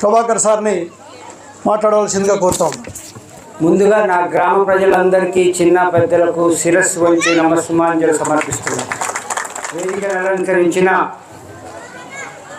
ప్రభాకర్ సార్ని మాట్లాడవలసిందిగా కోరుతాం. ముందుగా నా గ్రామ ప్రజలందరికీ చిన్న పెద్దలకు శిరస్సు వంచి నమస్సుమాంజలు సమర్పిస్తున్నాను. వేదికను అలంకరించిన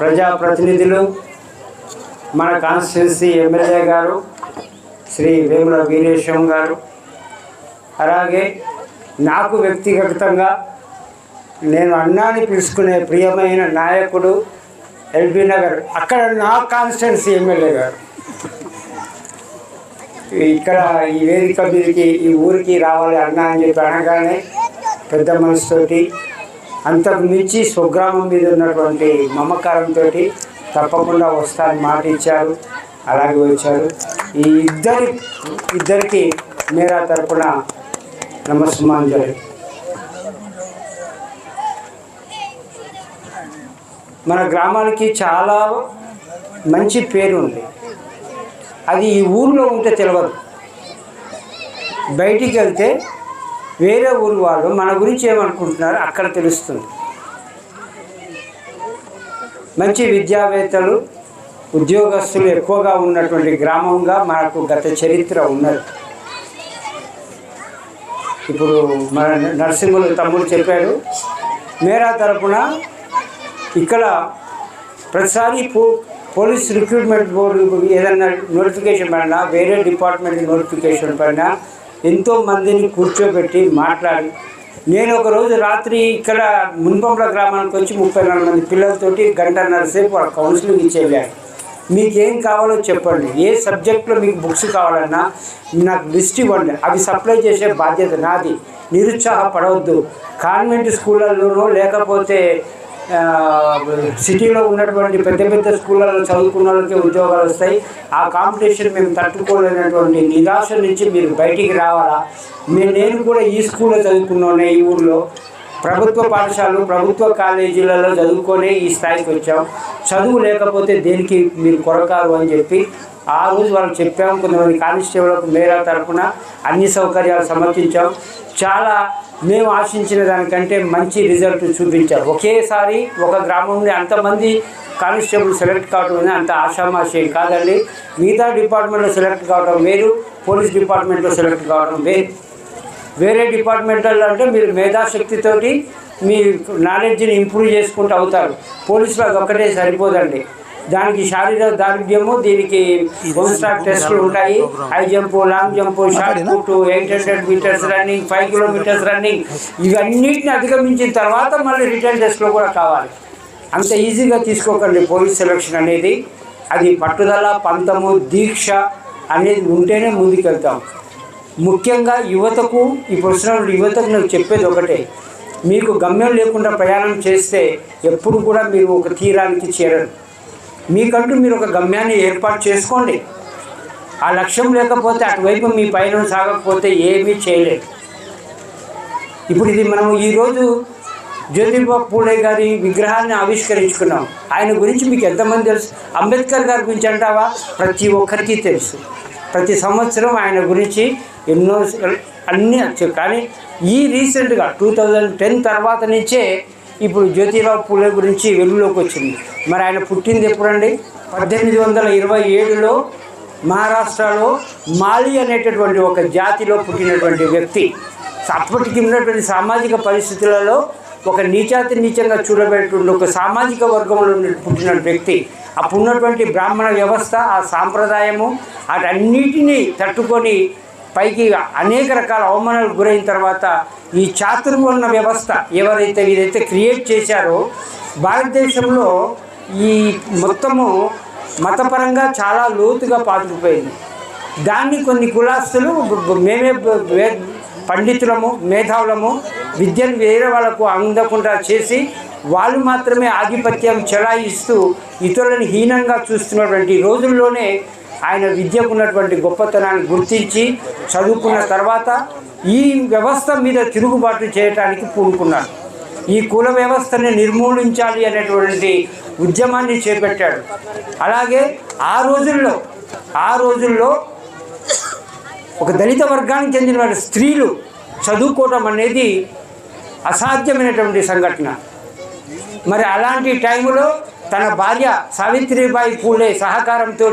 ప్రజాప్రతినిధులు మన కాన్స్టిట్యున్సీ ఎమ్మెల్యే గారు శ్రీ వేముల వీరేశం గారు అలాగే నాకు వ్యక్తిగతంగా నేను అన్నాని పిలుచుకునే ప్రియమైన నాయకుడు ఎల్బీ నగర్. అక్కడ నా కాన్స్టిట్యున్సీ ఎమ్మెల్యే గారు. ఇక్కడ ఈ వేదిక మీదకి ఈ ఊరికి రావాలి అన్నా అని చెప్పి అనగానే పెద్ద మనసుతోటి అంతకు మించి స్వగ్రామం మీద ఉన్నటువంటి మమకారంతో తప్పకుండా వస్తానని మాట ఇచ్చారు అలాగే వచ్చారు. ఈ ఇద్దరి ఇద్దరికి మేరా తరపున నమస్మాంజలి మన గ్రామానికి చాలా మంచి పేరు ఉంది అది ఈ ఊరిలో ఉంటే తెలియదు బయటికి వెళ్తే వేరే ఊరు వాళ్ళు మన గురించి ఏమనుకుంటున్నారు అక్కడ తెలుస్తుంది. మంచి విద్యావేత్తలు ఉద్యోగస్తులు ఎక్కువగా ఉన్నటువంటి గ్రామంగా మనకు గత చరిత్ర ఉన్నది. ఇప్పుడు మన నరసింహులు తమ్ముడు చెప్పాడు మేరా తరపున ఇక్కడ ప్రతిసారి పో పోలీస్ రిక్రూట్మెంట్ బోర్డు ఏదైనా నోటిఫికేషన్ పడినా వేరే డిపార్ట్మెంట్ నోటిఫికేషన్ పడినా ఎంతో మందిని కూర్చోబెట్టి మాట్లాడి నేను ఒక రోజు రాత్రి ఇక్కడ మున్పంపల గ్రామానికి వచ్చి ముప్పై నాలుగు మంది పిల్లలతోటి గంటన్నర సేపు వాళ్ళ కౌన్సిలింగ్ ఇచ్చేళ్ళాను మీకేం కావాలో చెప్పండి. ఏ సబ్జెక్ట్లో మీకు బుక్స్ కావాలన్నా నాకు లిస్ట్ ఇవ్వండి. అవి సప్లై చేసే బాధ్యత నాది. నిరుత్సాహపడవద్దు. కాన్వెంట్ స్కూళ్ళల్లోనో లేకపోతే సిటీలో ఉన్నటువంటి పెద్ద పెద్ద స్కూళ్ళలో చదువుకున్న వాళ్ళకి ఉద్యోగాలు వస్తాయి. ఆ కాంపిటీషన్ మేము తట్టుకోలేనటువంటి నిరాశ నుంచి మీరు బయటికి రావాలా? మేము నేను కూడా ఈ స్కూల్లో చదువుకున్నాను ఈ ఊళ్ళో ప్రభుత్వ పాఠశాలలు ప్రభుత్వ కాలేజీలలో చదువుకొని ఈ స్థాయికి వచ్చాం. చదువు లేకపోతే దేనికి మీరు కొరకారు అని చెప్పి ఆ రోజు వాళ్ళకి చెప్పాం. కొంతమంది కానిస్టేబుల్కు మేరా తరఫున అన్ని సౌకర్యాలు సమర్పించాం. చాలా మేము ఆశించిన దానికంటే మంచి రిజల్ట్ చూపించారు. ఒకేసారి ఒక గ్రామంలో అంతమంది కానిస్టేబుల్ సెలెక్ట్ కావడం అనేది అంత ఆషామాషయం కాదండి. మిగతా డిపార్ట్మెంట్లో సెలెక్ట్ కావడం వేరు పోలీస్ డిపార్ట్మెంట్లో సెలెక్ట్ కావడం వేరు. వేరే డిపార్ట్మెంటల్ అంటే మీరు మేధాశక్తితోటి మీ నాలెడ్జ్ని ఇంప్రూవ్ చేసుకుంటూ అవుతారు. పోలీసులు అది ఒక్కటే సరిపోదండి. దానికి శారీరక దారుఢ్యము దీనికి స్టాక్ టెస్టులు ఉంటాయి. High jump long jump shot put eight hundred metres running five kilometres running ఇవన్నిటిని అధిగమించిన తర్వాత మళ్ళీ రిటర్న్ టెస్ట్లో కూడా కావాలి. అంత ఈజీగా తీసుకోకండి పోలీస్ సెలక్షన్ అనేది. అది పట్టుదల పంతము దీక్ష అనేది ఉంటేనే ముందుకెళ్తాం. ముఖ్యంగా యువతకు ఇప్పుడు వచ్చిన యువతకు నేను చెప్పేది ఒకటే. మీకు గమ్యం లేకుండా ప్రయాణం చేస్తే ఎప్పుడు కూడా మీరు ఒక తీరానికి చేరరు. మీకంటూ మీరు ఒక గమ్యాన్ని ఏర్పాటు చేసుకోండి. ఆ లక్ష్యం లేకపోతే అటువైపు మీ పైన సాగకపోతే ఏమీ చేయలేదు ఇప్పుడు ఇది మనం ఈరోజు జ్యోతిబాబు పూడే గారి విగ్రహాన్ని ఆవిష్కరించుకున్నాం. ఆయన గురించి మీకు ఎంతమంది తెలుసు? అంబేద్కర్ గారి గురించి అంటావా? ప్రతి ఒక్కరికి తెలుసు. ప్రతి సంవత్సరం ఆయన గురించి ఎన్నో అన్నీ కానీ ఈ రీసెంట్గా టూ థౌజండ్ టెన్ తర్వాత నుంచే ఇప్పుడు జ్యోతిరావు పూలే గురించి వెలుగులోకి వచ్చింది. మరి ఆయన పుట్టింది ఎప్పుడండి? పద్దెనిమిది వందల ఇరవై ఏడులో మహారాష్ట్రలో మాలి అనేటటువంటి ఒక జాతిలో పుట్టినటువంటి వ్యక్తి. అప్పటికి ఉన్నటువంటి సామాజిక పరిస్థితులలో ఒక నీచాతి నీచంగా చూడబెట్టుండే ఒక సామాజిక వర్గంలో పుట్టిన వ్యక్తి. అప్పుడు ఉన్నటువంటి బ్రాహ్మణ వ్యవస్థ ఆ సాంప్రదాయము అటన్నిటినీ తట్టుకొని పైకి అనేక రకాల అవమానాలకు గురైన తర్వాత ఈ చాతుర్వర్ణ వ్యవస్థ ఎవరైతే వీరైతే క్రియేట్ చేశారో భారతదేశంలో ఈ మొత్తము మతపరంగా చాలా లోతుగా పాతుకుపోయింది. దాన్ని కొన్ని కులాస్తులు మేమే పండితులము మేధావులము విద్యను వేరే వాళ్ళకు అందకుండా చేసి వాళ్ళు మాత్రమే ఆధిపత్యం చెలాయిస్తూ ఇతరులను హీనంగా చూస్తున్నటువంటి రోజుల్లోనే ఆయన విద్యకు ఉన్నటువంటి గొప్పతనాన్ని గుర్తించి చదువుకున్న తర్వాత ఈ వ్యవస్థ మీద తిరుగుబాటు చేయటానికి పూనుకున్నాడు. ఈ కుల వ్యవస్థని నిర్మూలించాలి అనేటువంటి ఉద్యమాన్ని చేపట్టాడు. అలాగే ఆ రోజుల్లో ఆ రోజుల్లో ఒక దళిత వర్గానికి చెందిన స్త్రీలు చదువుకోవడం అనేది అసాధ్యమైనటువంటి సంఘటన. మరి అలాంటి టైంలో తన భార్య సావిత్రిబాయి పూలే సహకారంతో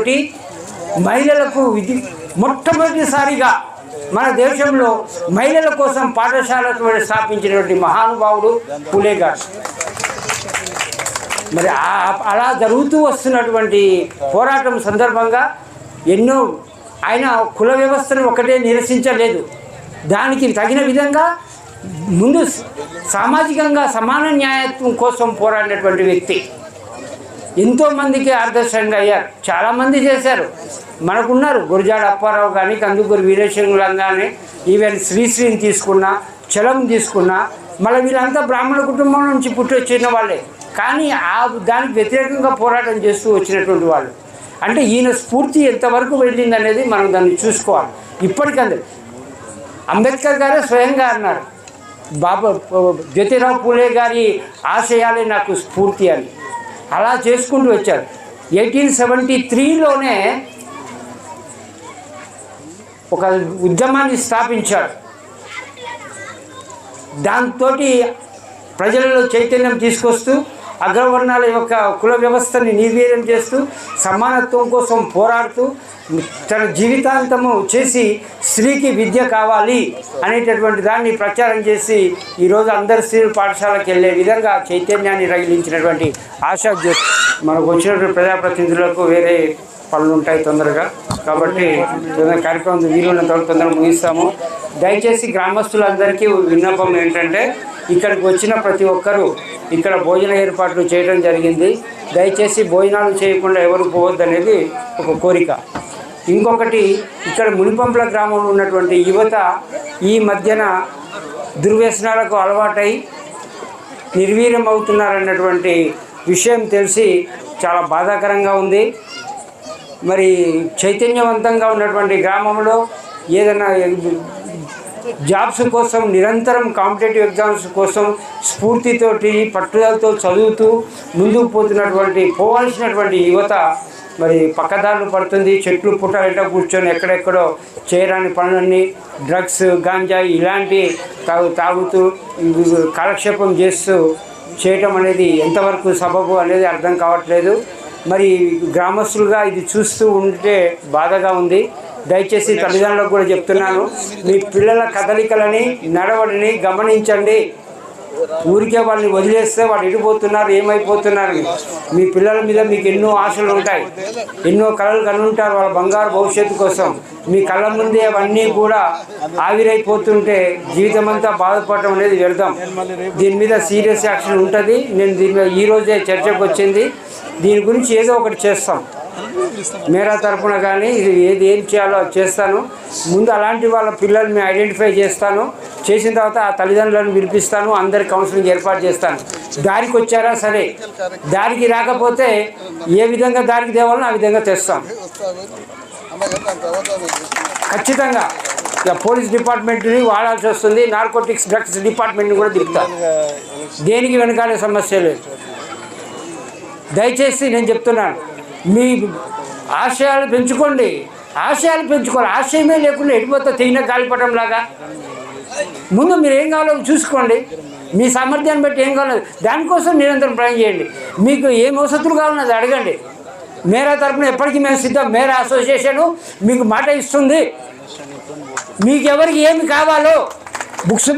మహిళలకు విధి మొట్టమొదటిసారిగా మన దేశంలో మహిళల కోసం పాఠశాలను స్థాపించినటువంటి మహానుభావుడు పులే గారు. మరి అలా జరుగుతూ వస్తున్నటువంటి పోరాటం సందర్భంగా ఎన్నో ఆయన కుల వ్యవస్థను ఒకటే నిరసించలేదు. దానికి తగిన విధంగా ముందు సామాజికంగా సమాన న్యాయత్వం కోసం పోరాడినటువంటి వ్యక్తి. ఎంతోమందికి ఆదర్శంగా అయ్యారు. చాలామంది చేశారు. మనకున్నారు గురజాడ అప్పారావు కానీ కందుకూరు వీరేశంగులం కానీ ఈవెన్ శ్రీశ్రీని తీసుకున్నా చలం తీసుకున్నా మళ్ళీ వీళ్ళంతా బ్రాహ్మణ కుటుంబం నుంచి పుట్టి వచ్చిన వాళ్ళే. కానీ ఆ దానికి వ్యతిరేకంగా పోరాటం చేస్తూ వచ్చినటువంటి వాళ్ళు. అంటే ఈయన స్ఫూర్తి ఎంతవరకు వెళ్ళింది అనేది మనం దాన్ని చూసుకోవాలి. ఇప్పటికంటే అంబేద్కర్ గారే స్వయంగా అన్నారు బాబా జ్యోతిరావు పూలే గారి ఆశయాలే నాకు స్ఫూర్తి అని. అలా చేసుకుంటూ వచ్చారు. ఎయిటీన్ సెవెంటీ త్రీలోనే ఒక ఉద్యమాన్ని స్థాపించాడు దాంతో ప్రజలలో చైతన్యం తీసుకొస్తూ అగ్రవర్ణాల యొక్క కుల వ్యవస్థని నిర్వీర్యం చేస్తూ సమానత్వం కోసం పోరాడుతూ తన జీవితాంతము చేసి స్త్రీకి విద్య కావాలి అనేటటువంటి దాన్ని ప్రచారం చేసి ఈరోజు అందరు స్త్రీలు పాఠశాలకు వెళ్ళే విధంగా చైతన్యాన్ని రగిలించినటువంటి ఆశా జ్యోతి మనకు వచ్చినటువంటి ప్రజాప్రతినిధులకు వేరే పనులు ఉంటాయి తొందరగా. కాబట్టి కార్యక్రమం వీలున్న తొందరగా ముగిస్తాము. దయచేసి గ్రామస్తులందరికీ విన్నపం ఏంటంటే ఇక్కడికి వచ్చిన ప్రతి ఒక్కరూ ఇక్కడ భోజన ఏర్పాట్లు చేయడం జరిగింది. దయచేసి భోజనాలు చేయకుండా ఎవరు పోవద్దు అనేది ఒక కోరిక. ఇంకొకటి ఇక్కడ మునిపంపుల గ్రామంలో ఉన్నటువంటి యువత ఈ మధ్యన దుర్వ్యసనాలకు అలవాటై నిర్వీర్యం అవుతున్నారన్నటువంటి విషయం తెలిసి చాలా బాధాకరంగా ఉంది. మరి చైతన్యవంతంగా ఉన్నటువంటి గ్రామంలో ఏదైనా జాబ్స్ కోసం నిరంతరం కాంపిటేటివ్ ఎగ్జామ్స్ కోసం స్ఫూర్తితోటి పట్టుదలతో చదువుతూ ముందుకు పోతున్నటువంటి పోవాల్సినటువంటి యువత మరి పక్కదారులు పడుతుంది. చెట్లు పుట్టాలంటే కూర్చొని ఎక్కడెక్కడో చేయరాని పనులన్నీ డ్రగ్స్ గాంజా ఇలాంటి తాగు తాగుతూ కాలక్షేపం చేస్తూ చేయటం అనేది ఎంతవరకు సబబు అనేది అర్థం కావట్లేదు. మరి గ్రామస్తులుగా ఇది చూస్తూ ఉంటే బాధగా ఉంది. దయచేసి తల్లిదండ్రులకు కూడా చెప్తున్నాను మీ పిల్లల కదలికలని నడవడిని గమనించండి. ఊరికే వాళ్ళని వదిలేస్తే వాళ్ళు ఎడిపోతున్నారు ఏమైపోతున్నారు. మీ పిల్లల మీద మీకు ఎన్నో ఆశలు ఉంటాయి. ఎన్నో కళలు కనుంటారు వాళ్ళ బంగారు భవిష్యత్తు కోసం. మీ కళ్ళ ముందే అవన్నీ కూడా ఆవిరైపోతుంటే జీవితం అంతా బాధపడటం అనేది వ్యర్థం. దీని మీద సీరియస్ యాక్షన్ ఉంటుంది. నేను దీని మీద ఈరోజే చర్చకు వచ్చింది. దీని గురించి ఏదో ఒకటి చేస్తాం. మేరా తరఫున కానీ ఇది ఏది ఏం చేయాలో చేస్తాను. ముందు అలాంటి వాళ్ళ పిల్లల్ని ఐడెంటిఫై చేస్తాను. చేసిన తర్వాత ఆ తల్లిదండ్రులను పిలిపిస్తాను. అందరి కౌన్సిలింగ్ ఏర్పాటు చేస్తాను. దారికి వచ్చారా? సరే. దారికి రాకపోతే ఏ విధంగా దారికి తేవాలో ఆ విధంగా తెస్తాం. ఖచ్చితంగా. ఇక పోలీస్ డిపార్ట్మెంట్ని వాడాల్సి వస్తుంది. నార్కోటిక్స్ డ్రగ్స్ డిపార్ట్మెంట్ని కూడా దిగుతాం దేనికి వెనకాలే సమస్య లేదు. దయచేసి నేను చెప్తున్నాను. మీ ఆశయాలు పెంచుకోండి. ఆశయాలు పెంచుకోవాలి. ఆశయమే లేకుండా ఎడిపోతే తెగిన గాలిపటం లాగా. ముందు మీరు ఏం కావాలో చూసుకోండి. మీ సామర్థ్యాన్ని బట్టి ఏం కావాలో దానికోసం నిరంతరం ప్రయాణం చేయండి. మీకు ఏం వసతులు కావాలో అది అడగండి. మేరా తరపున ఎప్పటికీ మేము సిద్ధం. మేరా అసోసియేషను మీకు మాట ఇస్తుంది. మీకు ఎవరికి ఏమి కావాలో బుక్స్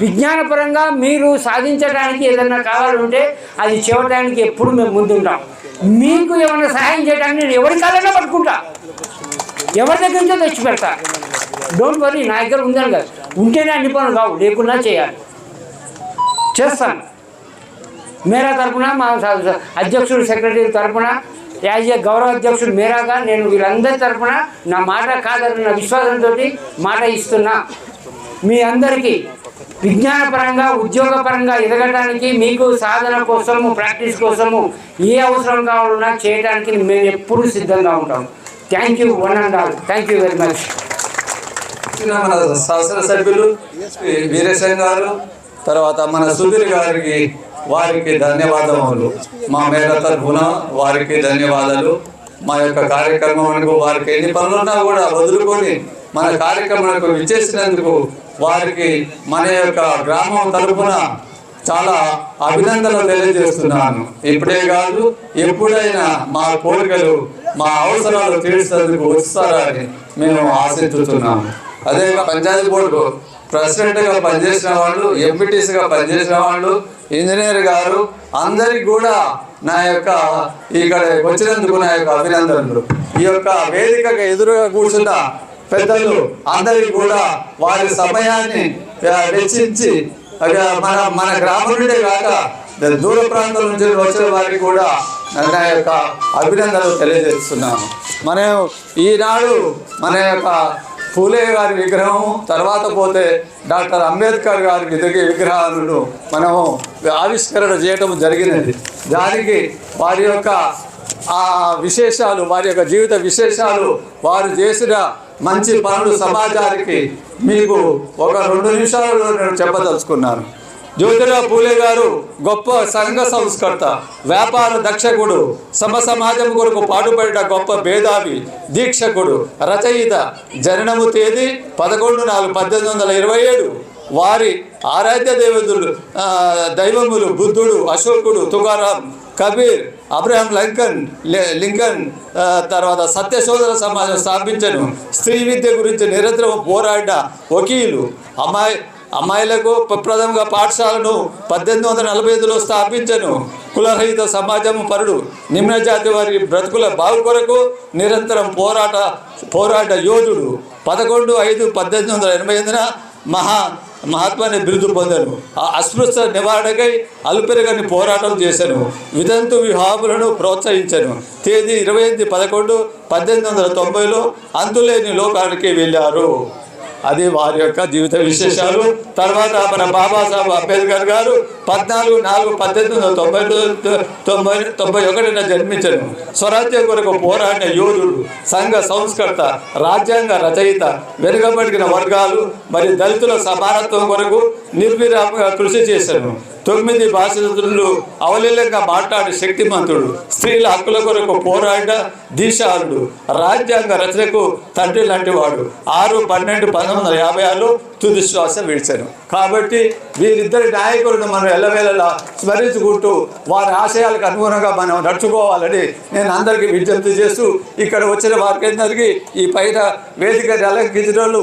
విజ్ఞానపరంగా మీరు సాధించడానికి ఏదైనా కావాలంటే అది చేయడానికి ఎప్పుడు మేము ముందుంటాం. మీకు ఏమైనా సహాయం చేయడానికి నేను ఎవరి కాలన్నా పట్టుకుంటా. ఎవరి దగ్గర నుంచో తెచ్చి పెడతా. డోంట్ వరీ నా దగ్గర ఉందని కాదు. ఉంటేనే అన్ని పనులు కావు లేకుండా చేయాలి. చేస్తాను. మేరా తరపున మా అధ్యక్షుడు సెక్రటరీ తరపున యాజ్ ఏ గౌరవ అధ్యక్షుడు మేరాగా నేను వీళ్ళందరి తరపున నా మాట నా విశ్వాసంతో మాట ఇస్తున్నా. మీ అందరికీ విజ్ఞానపరంగా ఉద్యోగపరంగా ఎదగడానికి మీకు సాధన కోసము ప్రాక్టీస్ కోసము ఏ అవసరం కావాలన్నా చేయడానికి మేము ఎప్పుడూ సిద్ధంగా ఉంటాం. Thank you one and all thank you very much వచ్చిన మన శాసనసభ్యులు వీరేశం గారు తర్వాత మన సుధీర్ గారికి వారికి ధన్యవాదములు. మా మేడ తరఫున వారికి ధన్యవాదాలు. మా యొక్క కార్యక్రమంకు వారికి ఎన్ని పనులున్నా కూడా వదులుకొని మన కార్యక్రమానికి విచ్చేసినందుకు వారికి మన యొక్క గ్రామం తరఫున చాలా అభినందనలు తెలియజేస్తున్నాను. ఇప్పుడే కాదు ఎప్పుడైనా మా కోరికలు మా అవసరాలు తీర్చేందుకు వస్తారని మేము ఆశిస్తున్నాము అదే పంచాయతీ బోర్డు ప్రెసిడెంట్గా పనిచేసిన వాళ్ళు ఎంపీటీసీగా పనిచేసిన వాళ్ళు ఇంజనీర్ గారు అందరికి కూడా నా యొక్క ఇక్కడ వచ్చినందుకు నా యొక్క అభినందనలు. ఈ యొక్క వేదికగా ఎదురుగా కూర్చున్న పెద్దలు అందరికి కూడా వారి సమయాన్ని వెచ్చించి మన మన గ్రామం నుండే కాక దూర ప్రాంతం నుంచి వచ్చిన వారికి కూడా నా యొక్క అభినందనలు తెలియజేస్తున్నాను. మనం ఈనాడు మన యొక్క పూలే గారి విగ్రహం తర్వాత పోతే డాక్టర్ అంబేద్కర్ గారి విధి విగ్రహాలను మనము ఆవిష్కరణ చేయటం జరిగినది. దానికి వారి యొక్క ఆ విశేషాలు వారి యొక్క జీవిత విశేషాలు వారు చేసిన మంచి పనులు సమాజానికి మీకు ఒక రెండు నిమిషాలలో నేను చెప్పదలుచుకున్నాను. జ్యోతిరావు పూలే గారు గొప్ప సంఘ సంస్కర్త వ్యాపార దక్షకుడు సమ సమాజం కొరకు పాటుపడిన గొప్ప భేదావి దీక్షకుడు రచయిత. జననము తేదీ పదకొండు నాలుగు పద్దెనిమిది వందల ఇరవై ఏడు. వారి ఆరాధ్య దేవతలు దైవములు బుద్ధుడు అశోకుడు Tukaram Kabir Abraham Lincoln Lincoln తర్వాత సత్యశోధన సమాజం స్థాపించను. స్త్రీ విద్య గురించి నిరంతరం పోరాడిన వకీలు అమ్మాయి అమ్మాయిలకు ప్రప్రథమంగా పాఠశాలను పద్దెనిమిది వందల నలభై ఐదులో స్థాపించను. కులరహిత సమాజము పరుడు నిమ్న జాతి వారి బ్రతుకుల బాగు కొరకు నిరంతరం పోరాట పోరాట యోధుడు. పదకొండు ఐదు పద్దెనిమిది వందల ఎనభై ఎనిమిదిన మహా మహాత్మాని బిరుదు పొందాను. ఆ అస్పృశ్య నివారణకై అలుపెరగని పోరాటం చేశాను. వితంతు వివాహములను ప్రోత్సహించాను. తేదీ ఇరవై ఎనిమిది పదకొండు పద్దెనిమిది వందల తొంభైలో అంతులేని లోకానికి వెళ్ళారు. అది వారి యొక్క జీవిత విశేషాలు. తర్వాత మన బాబాసాహెబ్ అంబేద్కర్ గారు పద్నాలుగు నాలుగు పద్దెనిమిది వందల తొంభై తొంభై తొంభై ఒకటిన జన్మించను స్వరాజ్యం కొరకు పోరాడిన యోధుడు సంఘ సంస్కర్త రాజ్యాంగ రచయిత వెనుకబడిన వర్గాలు మరియు దళితుల సమానత్వం కొరకు నిర్విరామంగా కృషి చేశాను తొమ్మిది భాషలు అవలీలంగా మాట్లాడే శక్తిమంతుడు. స్త్రీల హక్కుల కొరకు పోరాడిన దీశాలుడు రాజ్యాంగ రచనకు తండ్రి లాంటి వాడు. ఆరు పన్నెండు పంతొమ్మిది వందల యాభై ఆరులో తుది శ్వాస విడిచాను కాబట్టి వీరిద్దరి నాయకులను మనం ఎల్లవేళలా స్మరించుకుంటూ వారి ఆశయాలకు అనుగుణంగా మనం నడుచుకోవాలని నేను అందరికీ విజ్ఞప్తి చేస్తూ ఇక్కడ వచ్చిన వారికి అందరికీ ఈ పైన వేదిక అలంకించిన వాళ్ళు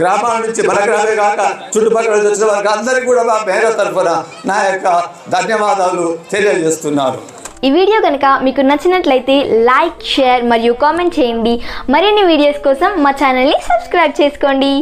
గ్రామాల నుంచి మన గ్రామే కాక చుట్టుపక్కల నుంచి వచ్చిన వారికి అందరికీ కూడా మా మేర తరఫున నా యొక్క ధన్యవాదాలు తెలియజేస్తున్నాను ఈ వీడియో కనుక మీకు నచ్చినట్లయితే లైక్ షేర్ మరియు కామెంట్ చేయండి. మరిన్ని వీడియోస్ కోసం మా ఛానల్ని సబ్స్క్రైబ్ చేసుకోండి.